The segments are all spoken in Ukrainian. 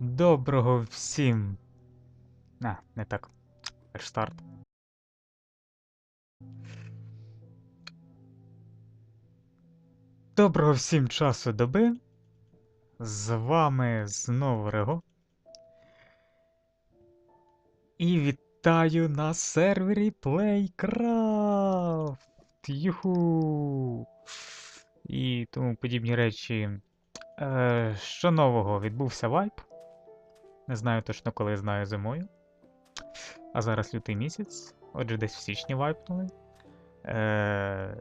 Доброго всім. А, не так. Старт. Доброго всім часу доби. З вами знову Рего. І вітаю на сервері Playcraft! Юху! І тому подібні речі. Е, що нового? Відбувся вайп. Не знаю точно, коли знаю зимою. А зараз лютий місяць. Отже, десь в січні вайпнули. Е...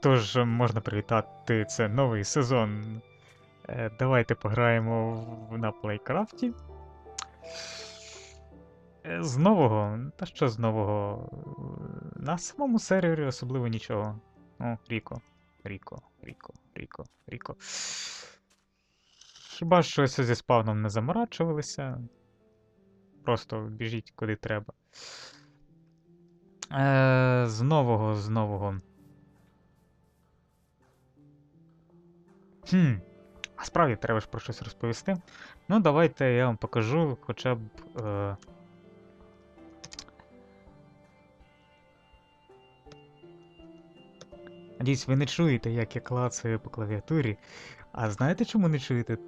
Тож можна привітати це новий сезон. Е, давайте пограємо в- на Плейкрафті. Е, З нового, та що з нового? На самому сервері особливо нічого. О, Ріко. Ріко, Ріко, Ріко, Ріко. Хіба що ось зі спавном не заморачувалися. Просто біжіть куди треба. Е, з нового, з нового. Хм. А справді треба ж про щось розповісти. Ну, давайте я вам покажу хоча б. Е... Надіюсь, ви не чуєте, як я клацаю по клавіатурі. А знаєте, чому не чуєте?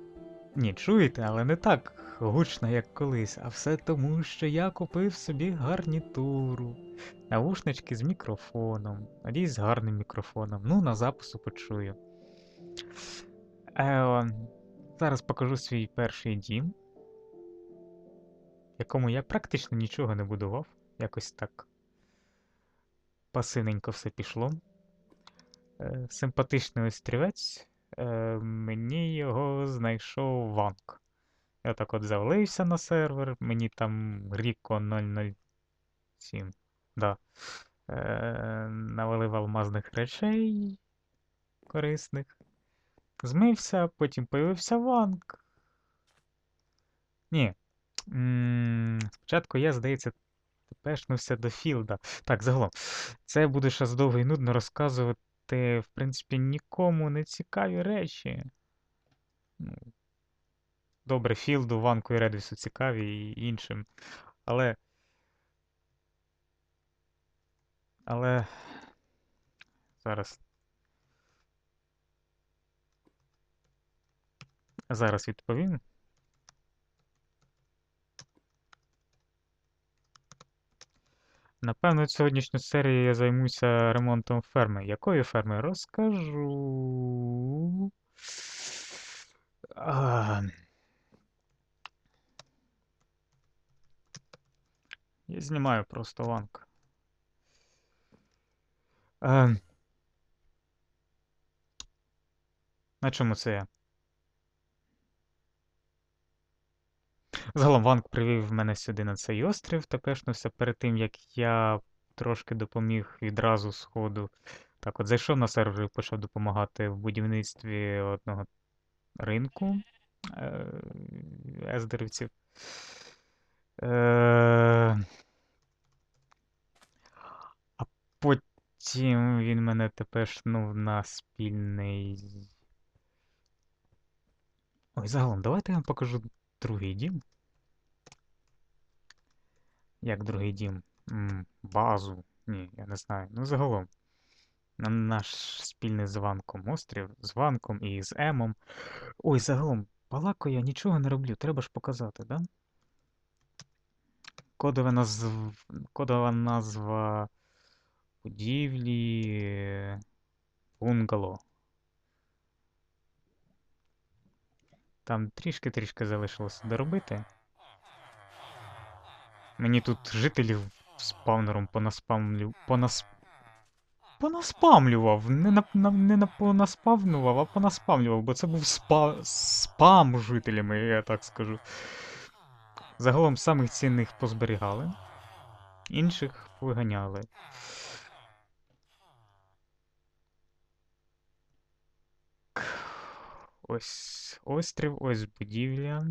Ні, чуєте, але не так гучно, як колись, а все тому, що я купив собі гарнітуру. Навушнички з мікрофоном. Надіюсь, з гарним мікрофоном. Ну, на запису почую. Е, зараз покажу свій перший дім, в якому я практично нічого не будував. Якось так пасивненько все пішло. Е, симпатичний острівець. Е, мені його знайшов Ванк. Я так от завалився на сервер, мені там Ріко 007. Да. Е, навалив алмазних речей корисних. Змився, потім появився Ванк. Ні. Спочатку я, здається, тепешнувся до Філда. Так, загалом. Це я буду ще довго і нудно розказувати, в принципі, нікому не цікаві речі. Ну, Добре, Філду, Ванку і Редвісу цікаві і іншим. Але. Але. Зараз. Зараз відповім. Напевно, сьогоднішню серію я займуся ремонтом ферми. Якої ферми? Розкажу. А... Я знімаю просто ланк. А... На чому це я? Загалом Ванк привів мене сюди на цей острів, тепешнувся перед тим, як я трошки допоміг відразу з ходу. Так, от зайшов на сервер і почав допомагати в будівництві одного ринку е, ездерівців. Е, а потім він мене тепешнув на спільний. Ой, загалом, давайте я вам покажу другий дім. Як другий дім? Базу. Ні, я не знаю. Ну, загалом. На наш спільний з Ванком острів, з Ванком і з Емом. Ой, загалом, балако я нічого не роблю, треба ж показати, да? Кодова назв... Кодова назва будівлі бунгало. Там трішки-трішки залишилося доробити. Мені тут жителів спавнером понаспамлю... понас... понаспамлював. Не, на... на- не на... понаспавнував, а понаспамлював, бо це був спа... спам жителями, я так скажу. Загалом самих цінних позберігали, інших виганяли. Ось острів, ось будівля.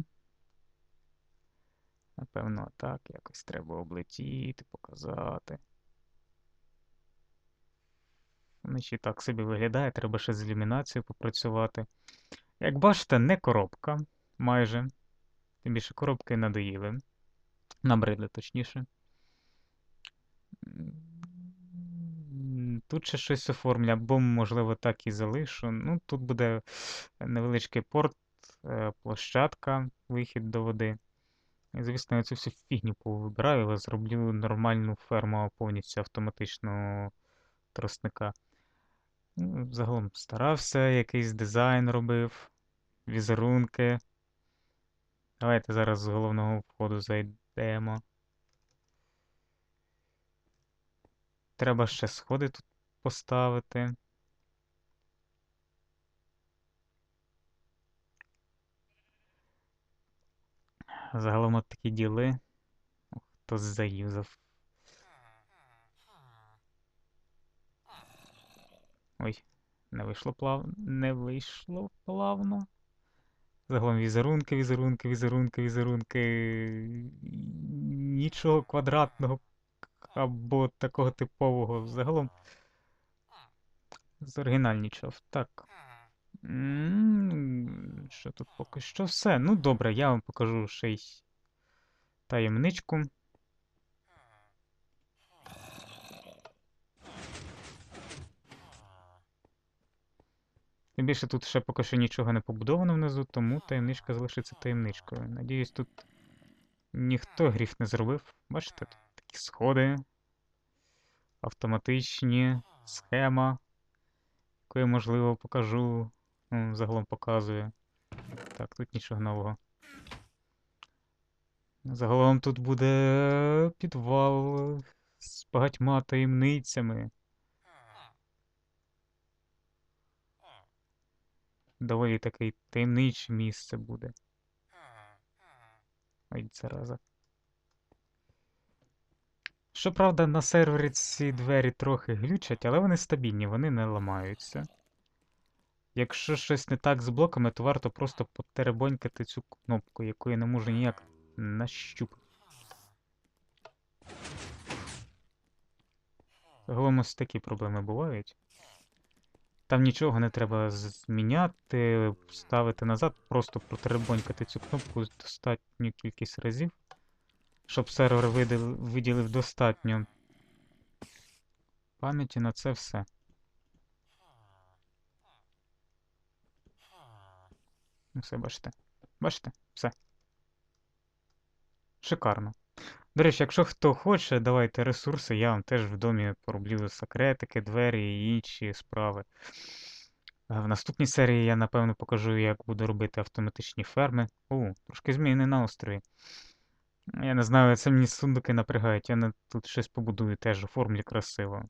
Напевно, так, якось треба облетіти, показати. Вночі так собі виглядає, треба ще з ілюмінацією попрацювати. Як бачите, не коробка. Майже. Тим більше коробки надоїли. Набридли, точніше. Тут ще щось оформлю, або, можливо, так і залишу. Ну, тут буде невеличкий порт, е, площадка, вихід до води. Звісно, я цю всю фігню повибираю, але зроблю нормальну ферму повністю автоматичного тросника. Ну, Загалом старався, якийсь дизайн робив, візерунки. Давайте зараз з головного входу зайдемо. Треба ще сходи тут поставити. Загалом от такі діли. Хто заюзав. Ой, не вийшло плав... Не вийшло плавно. Загалом візерунки, візерунки, візерунки, візерунки. Нічого квадратного або такого типового. Загалом зоригінальнічав. Так. Що тут поки що все. Ну добре, я вам покажу ще й таємничку. Тим більше тут ще поки що нічого не побудовано внизу, тому таємничка залишиться таємничкою. Надіюсь, тут ніхто гріх не зробив. Бачите, тут такі сходи, автоматичні, схема, яку я, можливо, покажу. Загалом показую. Так, тут нічого нового. Загалом тут буде підвал з багатьма таємницями. Доволі таке таємниче місце буде. Ой, зараза. Щоправда, на сервері ці двері трохи глючать, але вони стабільні, вони не ламаються. Якщо щось не так з блоками, то варто просто потеребонькати цю кнопку, яку я не можу ніяк нащупати. Загалом ось такі проблеми бувають. Там нічого не треба зміняти, ставити назад, просто протеребонькати цю кнопку достатню кількість разів, щоб сервер виділив достатньо пам'яті на це все. Ну, все, бачите. Бачите? Все. Шикарно. До речі, якщо хто хоче, давайте ресурси, я вам теж в домі пороблю секретики, двері і інші справи. В наступній серії я, напевно, покажу, як буду робити автоматичні ферми. О, трошки зміни на острові. Я не знаю, це мені сундуки напрягають, я тут щось побудую теж оформлю красиво.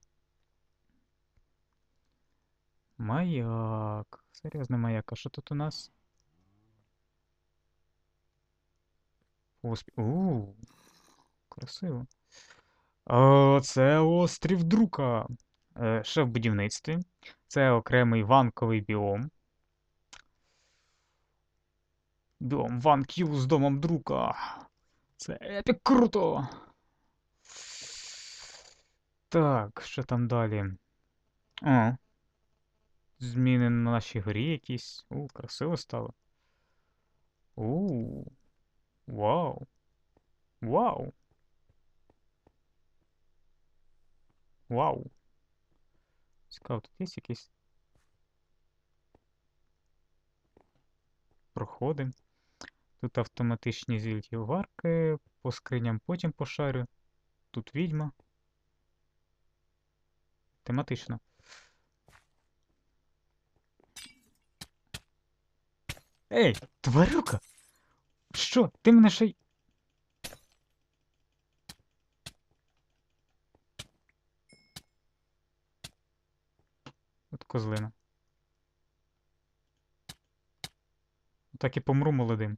Маяк. Серйозно маяк. А що тут у нас? Оспі... У, красиво. О, це острів Друка. Е, ще в будівництві. Це окремий ванковий біом. Біом Ван з домом Друка. Це епік круто. Так, що там далі? О. Зміни на нашій горі якісь. У, красиво стало. У. Вау. Вау. Вау. Цікаво, тут є якісь проходи. Тут автоматичні зільки варки, по скриням потім пошарю. Тут відьма. Тематично. Ей, тварюка! Що? Ти мене ще й. От козлина. Так і помру молодим.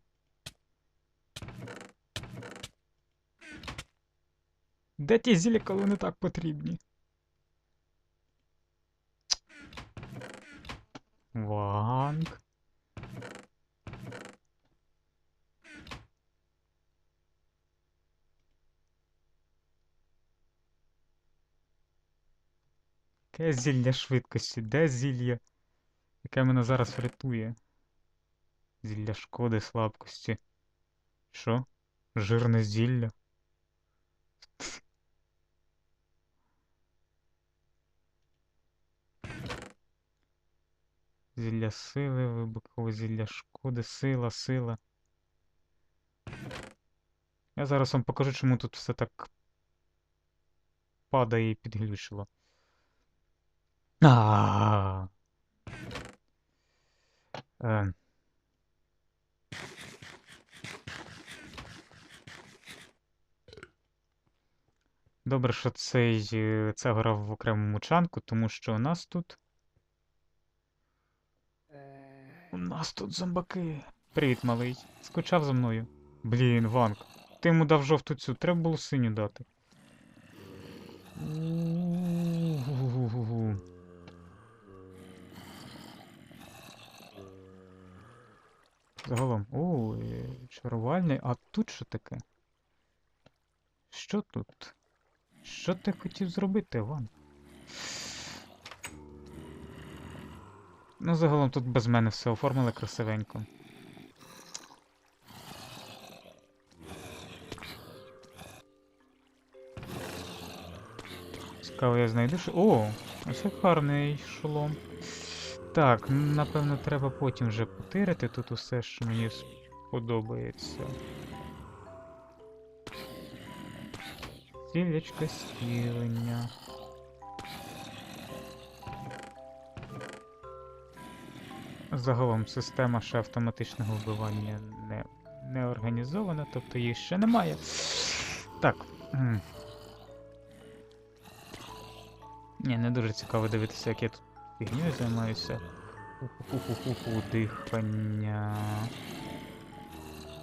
Де ті зілля, коли вони так потрібні? Ванг. Яке зілля швидкості? Де зілля? Яке мене зараз врятує? Зілля шкоди, слабкості. Що? Жирне зілля? Зілля сили, вибухове зілля шкоди, сила, сила. Я зараз вам покажу, чому тут все так падає і підглючило. А. Е. Добре, що цей, е, це грав в окремому чанку, тому що у нас тут. У нас тут зомбаки. Привіт, малий. Скучав за мною. Блін, Ванг. Ти йому дав жовту цю, треба було синю дати. Загалом. О, е, чарувальний. А тут що таке? Що тут? Що ти хотів зробити, Іван? Ну, загалом тут без мене все оформили красивенько. Цікаво, я знайду що. О! Ось гарний шолом. Так, напевно, треба потім вже потирити тут усе, що мені сподобається. Стілечка стілення. Загалом система ще автоматичного вбивання не, не організована, тобто її ще немає. Так. Ні, не дуже цікаво дивитися, як я тут фігньою займаюся. Уху-ху-ху-ху, дихання.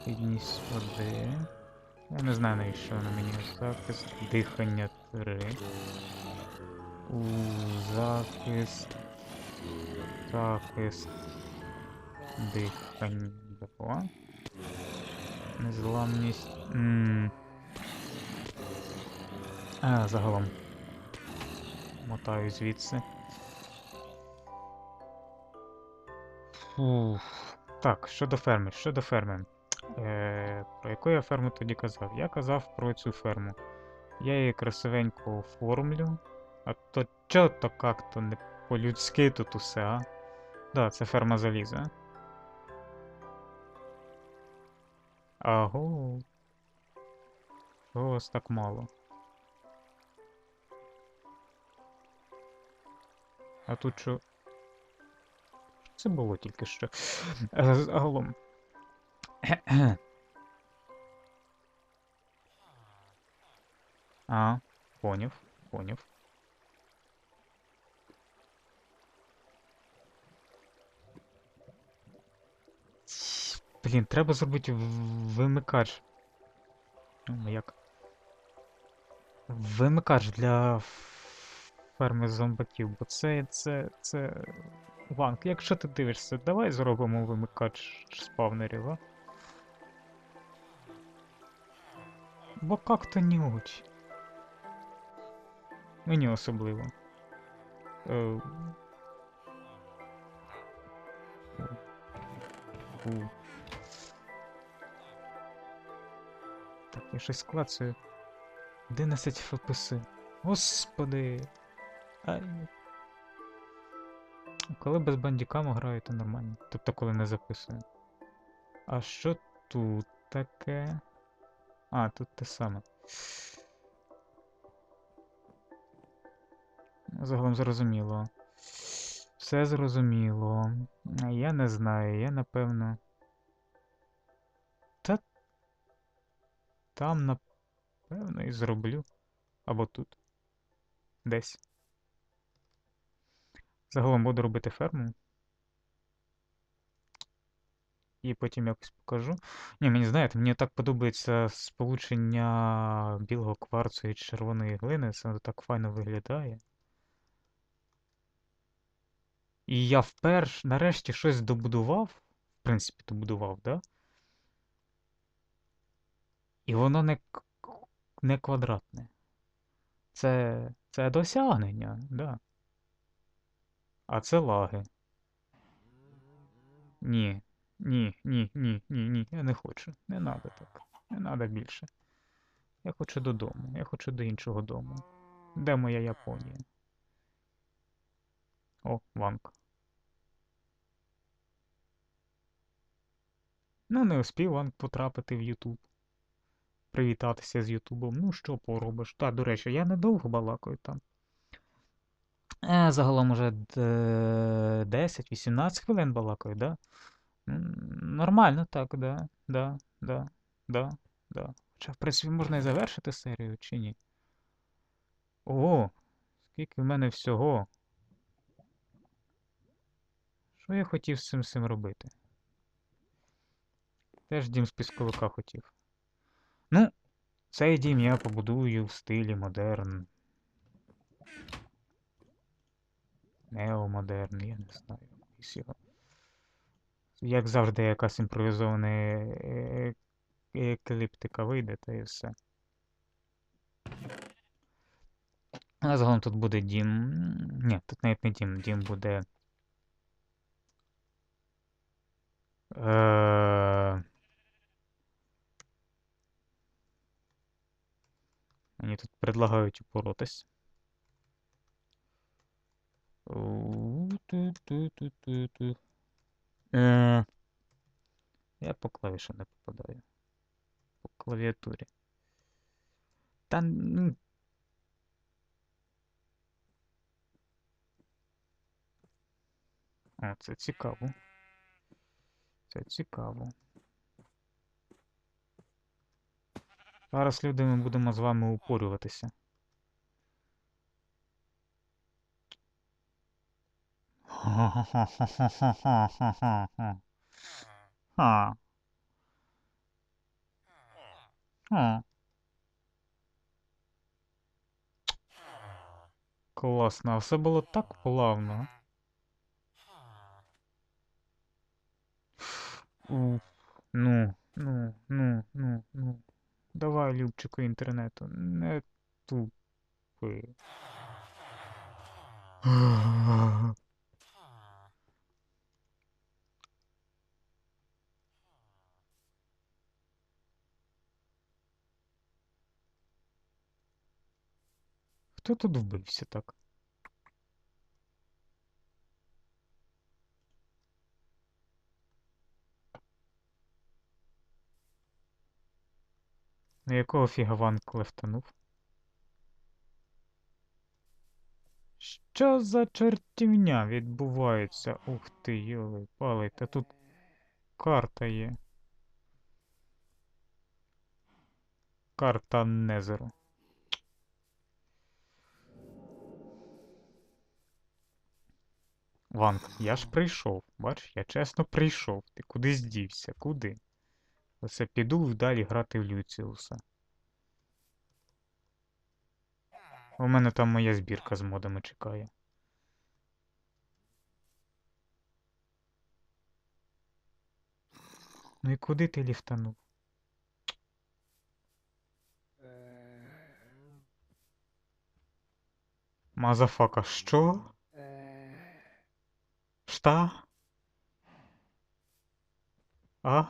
Підність води. Я не знаю навіщо воно мені захист. Дихання 3. У захист. Захист. Дихання 2. Незламність. М. А, загалом. Мотаю звідси. Фух. Так, щодо ферми, щодо ферми. Е, про яку я ферму тоді казав? Я казав про цю ферму. Я її красивенько оформлю. А то чо то как-то не по-людськи тут усе, а? Да, це ферма заліза. Аго. Чого вас так мало? А тут що? Це було тільки що. Е, Загалом. А, поняв, поняв. Блін, треба зробити вимикач. Ну, як? Вимикач для ферми зомбаків, бо це, це, це. Ванк, якщо ти дивишся, давай зробимо вимикач спавнерів, а? Бо как-то не очень. Мені особливо. Е... Так, я щось клацаю. 11 ФПС. Господи. Ай. Коли без бандікаму граю, то нормально. Тобто, коли не записую. А що тут таке? А, тут те саме. Загалом зрозуміло. Все зрозуміло. Я не знаю, я напевно. Та. Там, напевно, і зроблю. Або тут. Десь. Загалом буду робити ферму. І потім якось покажу. Ні, мені знаєте, мені так подобається сполучення білого кварцу і червоної глини. Це так файно виглядає. І я вперше нарешті щось добудував. В принципі, добудував, да? І воно не, не квадратне. Це, це досягнення, да. А це лаги. Ні. Ні, ні, ні, ні, ні, я не хочу. Не надо так. Не надо більше. Я хочу додому. Я хочу до іншого дому. Де моя Японія? О, Ванк. Ну, не успів Ванк потрапити в Ютуб. Привітатися з Ютубом. Ну, що поробиш? Та, до речі, я недовго балакаю там. Е, загалом уже 10-18 хвилин балакаю, да? Нормально так, да, да, да, да, да. Хоча, в принципі, можна і завершити серію, чи ні? О, скільки в мене всього. Що я хотів з цим всім робити? Теж дім з пісковика хотів. Ну, цей дім я побудую в стилі модерн. Неомодерн, я не знаю. Як завжди, якась імпровізована е- е- екліптика вийде, та і все. А загалом тут буде дім. Ні, тут навіть не дім, дім буде. Е... Мені тут предлагають упоротись. Е, Я по клавішам не попадаю. По клавіатурі. Та ну. О, це цікаво. Це цікаво. Зараз, люди, ми будемо з вами упорюватися. Класно, а все було так плавно. Уф. Ну, ну, ну, ну, ну. Давай, Любчику інтернету, не тупи. Хто тут вбився так? На якого фіга Ван клефтанув? Що за чертівня відбувається? Ух ти, йоли, палий, та тут карта є. Карта Незеру. Ванк, я ж прийшов. Бач, я чесно прийшов. Ти куди здівся? Куди? Оце піду далі грати в Люціуса. У мене там моя збірка з модами чекає. Ну і куди ти ліфтанув? Мазафака, що? Шта? А?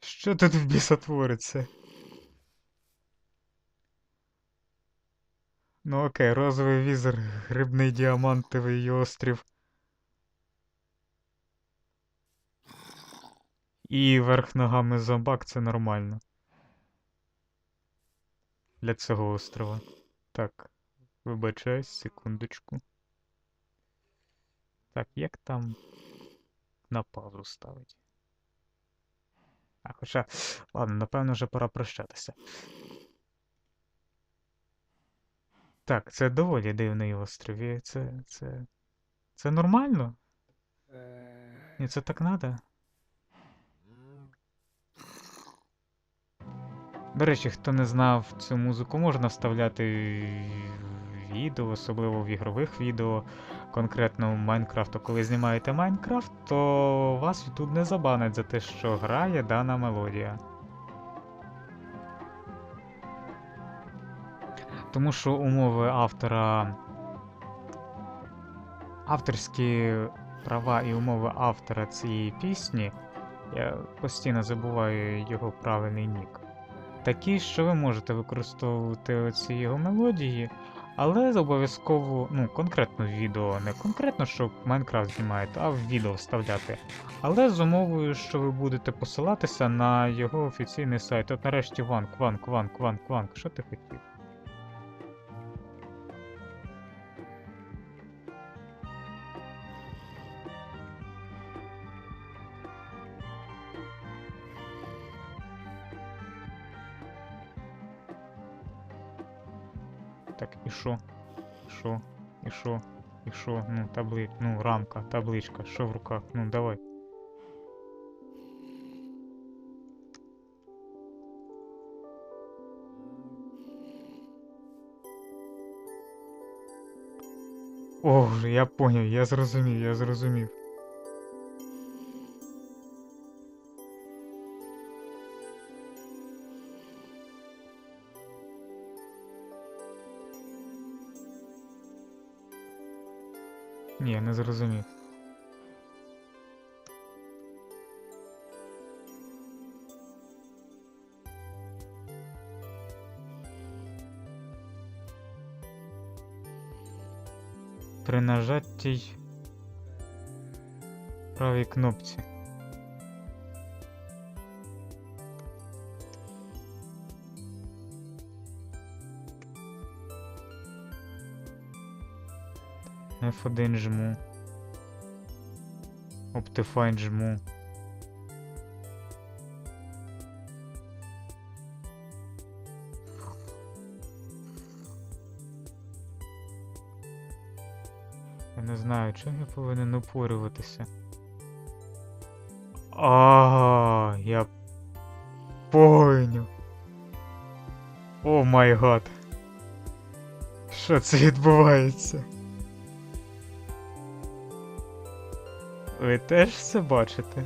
Що тут в біса твориться? Ну окей, розовий візер, грибний діамантовий острів. І верх ногами зомбак це нормально. Для цього острова. Так, вибачаюсь, секундочку. Так, як там на паузу ставить? А, хоча, ладно, напевно, вже пора прощатися. Так, це доволі дивний острів. Це. це. Це нормально? І це так надо? До речі, хто не знав цю музику, можна вставляти в відео, особливо в ігрових відео, конкретно в Майнкрафту. Коли знімаєте Майнкрафт, то вас тут не забанить за те, що грає дана мелодія. Тому що умови автора авторські права і умови автора цієї пісні, я постійно забуваю його правильний нік. Такі, що ви можете використовувати оці його мелодії, але обов'язково, ну, конкретно в відео, не конкретно, що Майнкрафт знімаєте, а в відео вставляти. Але з умовою, що ви будете посилатися на його офіційний сайт. От нарешті Ванк, Ванк, Ванк, Ванк, Ванк. Що ти хотів? Так, і що? І що? І що? І що? Ну, табли... Ну, рамка, табличка, що в руках? Ну, давай. О, я поняв, я зрозумів, я зрозумів. Ні, не зрозумів. При нажатті правій кнопці. F1 жму. Optifine жму. Я не знаю, чого я повинен упорюватися. А, я поняв. О май гад. Що це відбувається? Ви теж все бачите?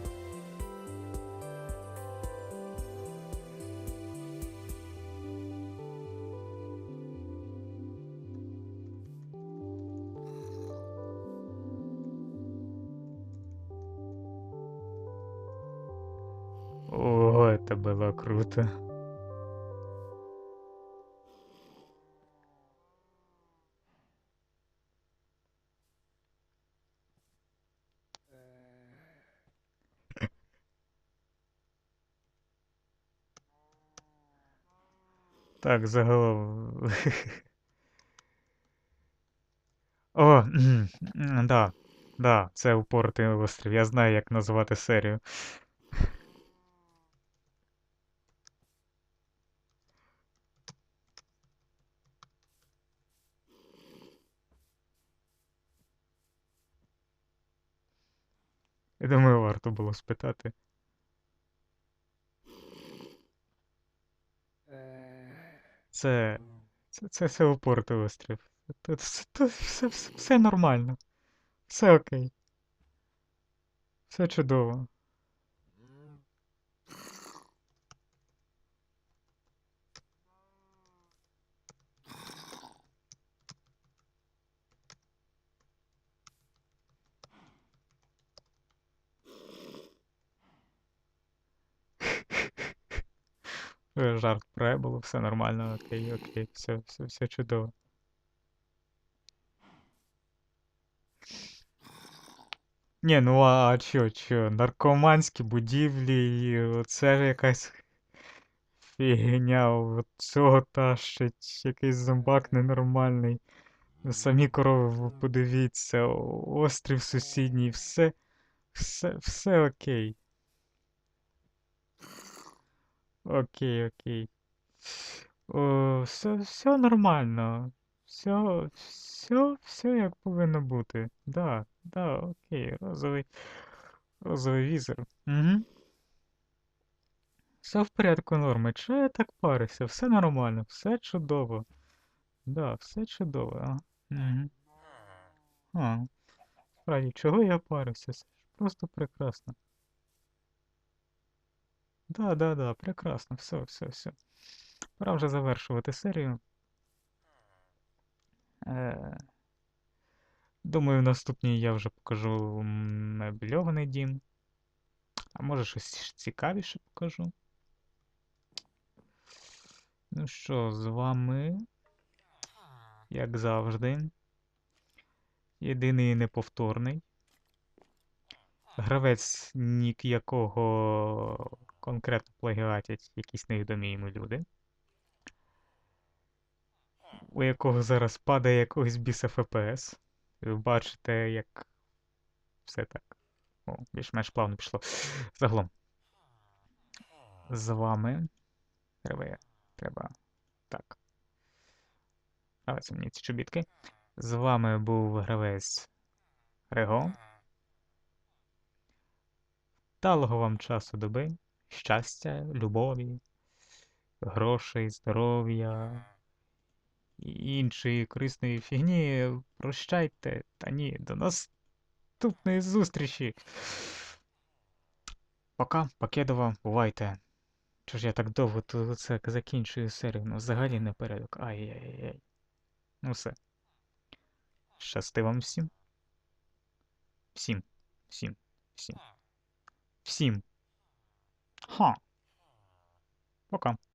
Так, загалом. О, да, да, це упоротий острів. Я знаю, як називати серію. Я думаю, варто було спитати. Це. Це, це упоротий острів. Тут все, все, все нормально. Все окей. Все чудово. Е, Жарт про було, все нормально, окей, окей, все, все, все чудово. Ні, ну а чо, чо, наркоманські будівлі, і оце якась фігня, цього тащить, якийсь зомбак ненормальний. Самі корови, ви подивіться, острів сусідній, все, все, все окей. Окей, окей. О, все, все нормально. Все, все, все як повинно бути. Да, да, окей, розовий, розовий візор. Угу. Все в порядку норми. Чого я так парюся? Все нормально, все чудово. Да, все чудово. А. Угу. А. Справді, чого я парюся? Просто прекрасно. Да, да, да, прекрасно. Все, все, все. Пора вже завершувати серію. Е... Думаю, в наступній я вже покажу мебльований дім. А може щось цікавіше покажу. Ну що, з вами, як завжди, єдиний і неповторний. Гравець, нік якого конкретно плагіатять якісь невідомі люди. У якого зараз падає якогось біса ФПС. Ви бачите, як все так. О, більш-менш плавно пішло. Загалом. З вами. Треба. Треба. Так. Це мені ці чобітки. З вами був гравець Рего. Вдалого вам часу доби, щастя, любові, грошей, здоров'я і іншої корисної фігні. Прощайте, та ні, до наступної зустрічі. Пока, Покедова, бувайте. Чого ж я так довго тут це закінчую серію? Ну, взагалі не порядок. Ай-яй-яй. Ну все. Щасти вам всім. Всім. Всім. Всім. Всім. Ха. Пока.